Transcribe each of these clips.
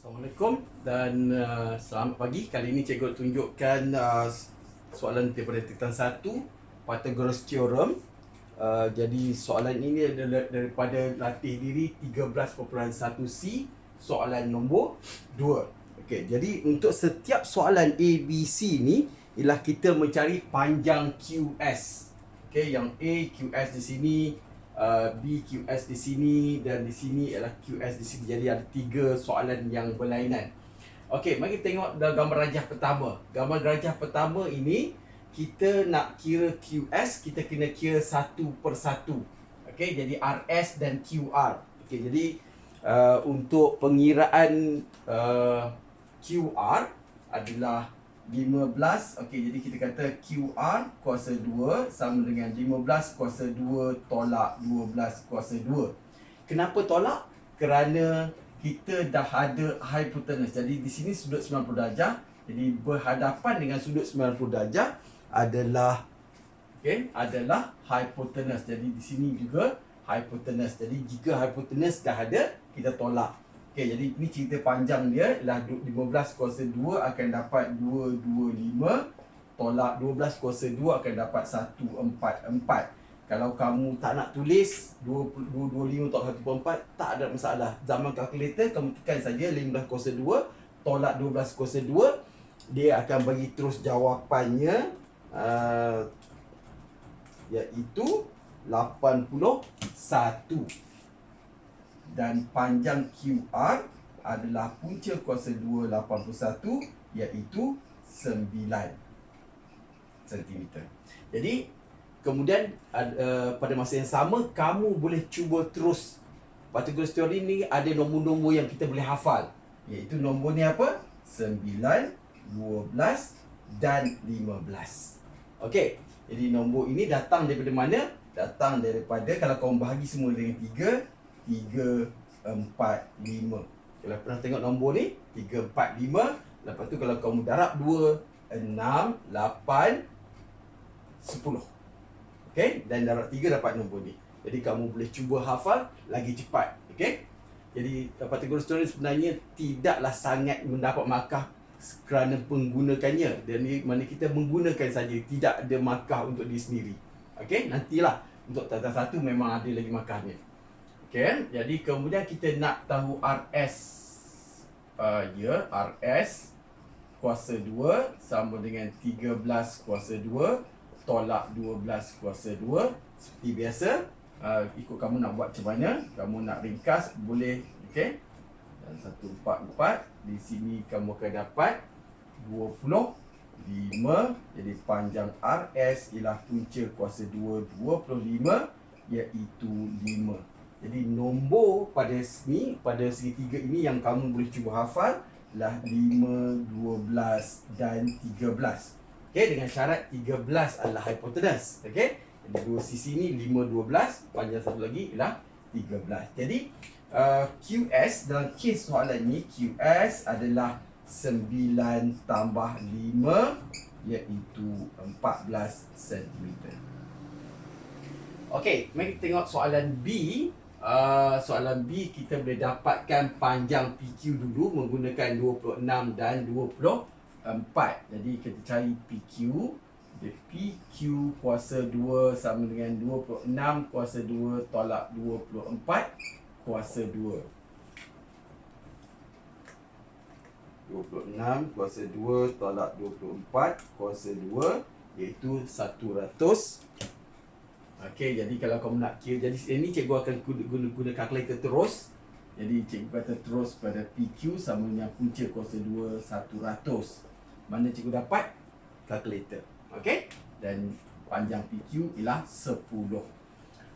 Assalamualaikum dan uh, selamat pagi. Kali ini cikgu tunjukkan uh, soalan daripada tentang satu Pythagoras theorem. Uh, jadi soalan ini adalah daripada latih diri 13.1C soalan nombor 2. Okey, jadi untuk setiap soalan A B C ni ialah kita mencari panjang QS. Okey, yang A QS di sini, uh, B QS di sini dan di sini ialah QS di sini. Jadi ada tiga soalan yang berlainan. Okey, mari kita tengok gambar rajah pertama. Gambar rajah pertama ini kita nak kira QS, kita kena kira satu per satu. Okey, jadi RS dan QR. Okey, jadi uh, untuk pengiraan uh, QR adalah 15 Okey jadi kita kata QR kuasa 2 sama dengan 15 kuasa 2 tolak 12 kuasa 2 Kenapa tolak? Kerana kita dah ada hypotenuse. Jadi di sini sudut 90 darjah. Jadi berhadapan dengan sudut 90 darjah adalah okay, adalah hypotenuse. Jadi di sini juga hypotenuse. Jadi jika hypotenuse dah ada kita tolak Okey, jadi ini cerita panjang dia ialah 15 kuasa 2 akan dapat 225 tolak 12 kuasa 2 akan dapat 144. Kalau kamu tak nak tulis 225 tolak 144 tak ada masalah. Zaman kalkulator kamu tekan saja 15 kuasa 2 tolak 12 kuasa 2 dia akan bagi terus jawapannya uh, iaitu 81 dan panjang QR adalah punca kuasa 2 81 iaitu 9 cm. Jadi kemudian uh, pada masa yang sama kamu boleh cuba terus Pythagoras theorem ni ada nombor-nombor yang kita boleh hafal iaitu nombor ni apa? 9, 12 dan 15. Okey. Jadi nombor ini datang daripada mana? Datang daripada kalau kau bahagi semua dengan 3 3, 4, 5 Kalau pernah tengok nombor ni 3, 4, 5 Lepas tu kalau kamu darab 2, 6, 8, 10 Okay Dan darab 3 dapat nombor ni. Jadi kamu boleh cuba hafal lagi cepat. Okay Jadi Pythagoras theorem sebenarnya Tidaklah sangat mendapat markah kerana menggunakannya dan ni mana kita menggunakan saja tidak ada markah untuk diri sendiri. Okey? Nantilah untuk tata satu memang ada lagi markahnya Okay, jadi kemudian kita nak tahu RS uh, Ya, RS Kuasa 2 sama dengan 13 kuasa 2 Tolak 12 kuasa 2 Seperti biasa. Uh, Ikut kamu nak buat macam mana Kamu nak ringkas, boleh Okay Dan 144 Di sini kamu akan dapat 20 5 Jadi panjang RS ialah punca kuasa 2 25 Iaitu 5 jadi nombor pada sini pada segitiga ini yang kamu boleh cuba hafal lah 5, 12 dan 13. Okey dengan syarat 13 adalah hipotenus. Okey. Jadi dua sisi ni 5 12, panjang satu lagi ialah 13. Jadi uh, QS dalam kes soalan ni QS adalah 9 tambah 5 iaitu 14 cm. Okey, mari kita tengok soalan B uh, soalan B kita boleh dapatkan panjang PQ dulu menggunakan 26 dan 24. Jadi kita cari PQ. PQ kuasa 2 sama dengan 26 kuasa 2 tolak 24 kuasa 2. 26 kuasa 2 tolak 24 kuasa 2 iaitu 100 Okey, jadi kalau kamu nak kira jadi ini cikgu akan guna guna, kalkulator terus. Jadi cikgu kata terus pada PQ sama dengan punca kuasa 2 100. Mana cikgu dapat? Kalkulator. Okey? Dan panjang PQ ialah 10.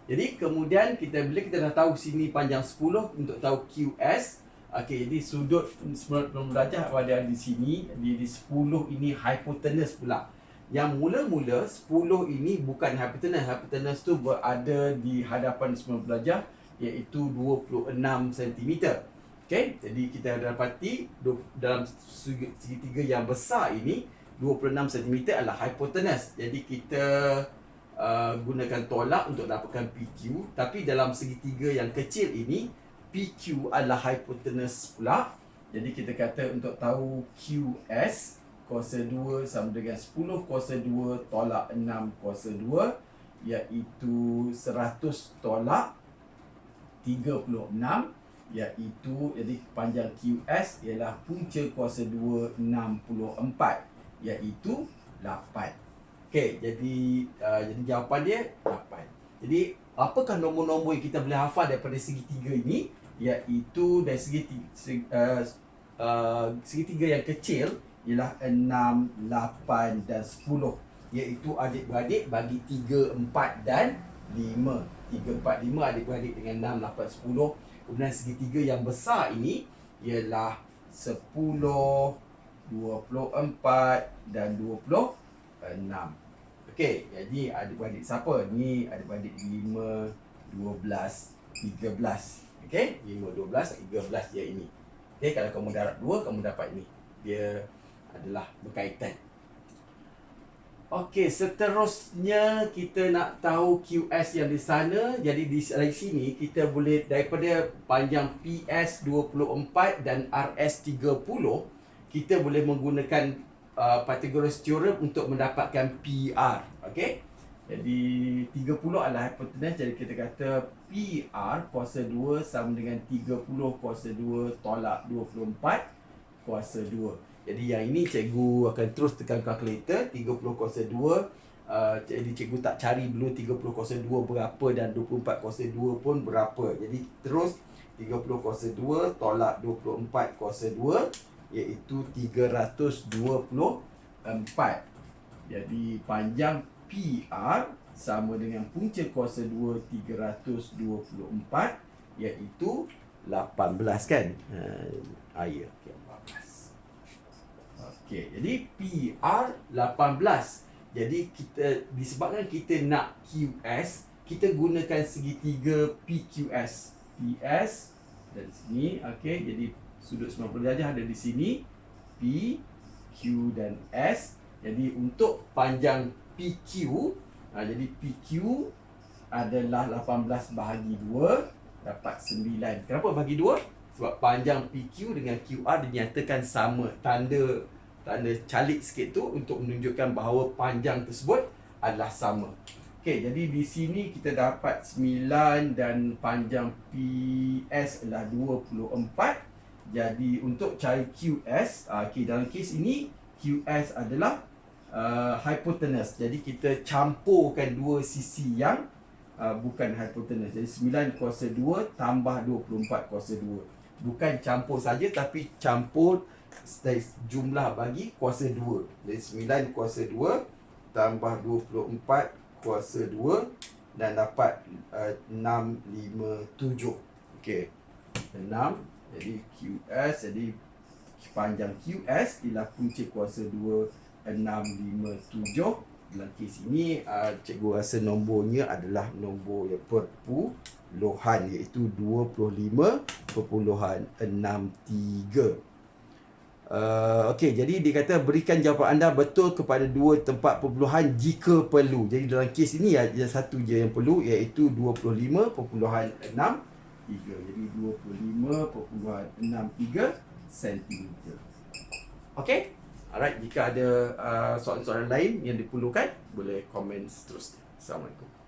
Jadi kemudian kita bila kita dah tahu sini panjang 10 untuk tahu QS Okey, jadi sudut 90 darjah ada di sini, di, di 10 ini hipotenuse pula yang mula-mula 10 ini bukan hypotenuse. Hypotenuse tu berada di hadapan 90 darjah iaitu 26 cm. Okey, jadi kita dapati dalam segitiga yang besar ini 26 cm adalah hypotenuse. Jadi kita uh, gunakan tolak untuk dapatkan PQ, tapi dalam segitiga yang kecil ini PQ adalah hypotenuse pula Jadi kita kata untuk tahu QS kuasa 2 sama dengan 10 kuasa 2 tolak 6 kuasa 2 iaitu 100 tolak 36 iaitu jadi panjang QS ialah punca kuasa 2 64 iaitu 8. Okey, jadi uh, jadi jawapan dia 8. Jadi apakah nombor-nombor yang kita boleh hafal daripada segitiga ini iaitu dari segi segi, uh, uh, segitiga yang kecil ialah 6, 8 dan 10 iaitu adik-beradik bagi 3, 4 dan 5 3, 4, 5 adik-beradik dengan 6, 8, 10 kemudian segitiga yang besar ini ialah 10, 24 dan 26 Okey, jadi adik-beradik siapa? Ni adik-beradik 5, 12, 13 Okey, 5, 12, 13 dia ini. Okey, kalau kamu darab 2, kamu dapat ini. Dia adalah berkaitan. Okey, seterusnya kita nak tahu QS yang di sana. Jadi di sini kita boleh daripada panjang PS 24 dan RS 30, kita boleh menggunakan uh, Pythagoras theorem untuk mendapatkan PR. Okey. Jadi 30 adalah hypotenuse jadi kita kata PR kuasa 2 sama dengan 30 kuasa 2 tolak 24 kuasa 2. Jadi yang ini cikgu akan terus tekan kalkulator 30 kuasa 2 uh, jadi cikgu tak cari dulu 30 kuasa 2 berapa dan 24 kuasa 2 pun berapa. Jadi terus 30 kuasa 2 tolak 24 kuasa 2 iaitu 324. Jadi panjang PR sama dengan punca kuasa 2 324 iaitu 18 kan ha air okey 18 okey jadi PR 18 jadi kita disebabkan kita nak QS kita gunakan segitiga PQS PS dari sini okey jadi sudut 90 darjah ada di sini. P Q dan S. Jadi untuk panjang PQ ha, Jadi PQ adalah 18 bahagi 2 Dapat 9 Kenapa bahagi 2? Sebab panjang PQ dengan QR dinyatakan sama Tanda tanda calik sikit tu Untuk menunjukkan bahawa panjang tersebut adalah sama Okey, jadi di sini kita dapat 9 dan panjang PS adalah 24 Jadi untuk cari QS ah, okay, Dalam kes ini QS adalah uh, hypotenuse. Jadi kita campurkan dua sisi yang uh, bukan hypotenuse. Jadi 9 kuasa 2 tambah 24 kuasa 2. Bukan campur saja tapi campur jumlah bagi kuasa 2. Jadi 9 kuasa 2 tambah 24 kuasa 2 dan dapat uh, 6 5 7. Okey. 6 jadi QS jadi panjang QS ialah punca kuasa 2 657 dalam kes ini uh, cikgu rasa nombornya adalah nombor yang perpuluhan iaitu 25.63 Uh, Okey, jadi dia kata berikan jawapan anda betul kepada dua tempat perpuluhan jika perlu. Jadi dalam kes ini ya, satu je yang perlu iaitu 25.63. Jadi 25.63 cm. Okey? Alright, jika ada uh, soalan-soalan lain yang diperlukan, boleh komen seterusnya. Assalamualaikum.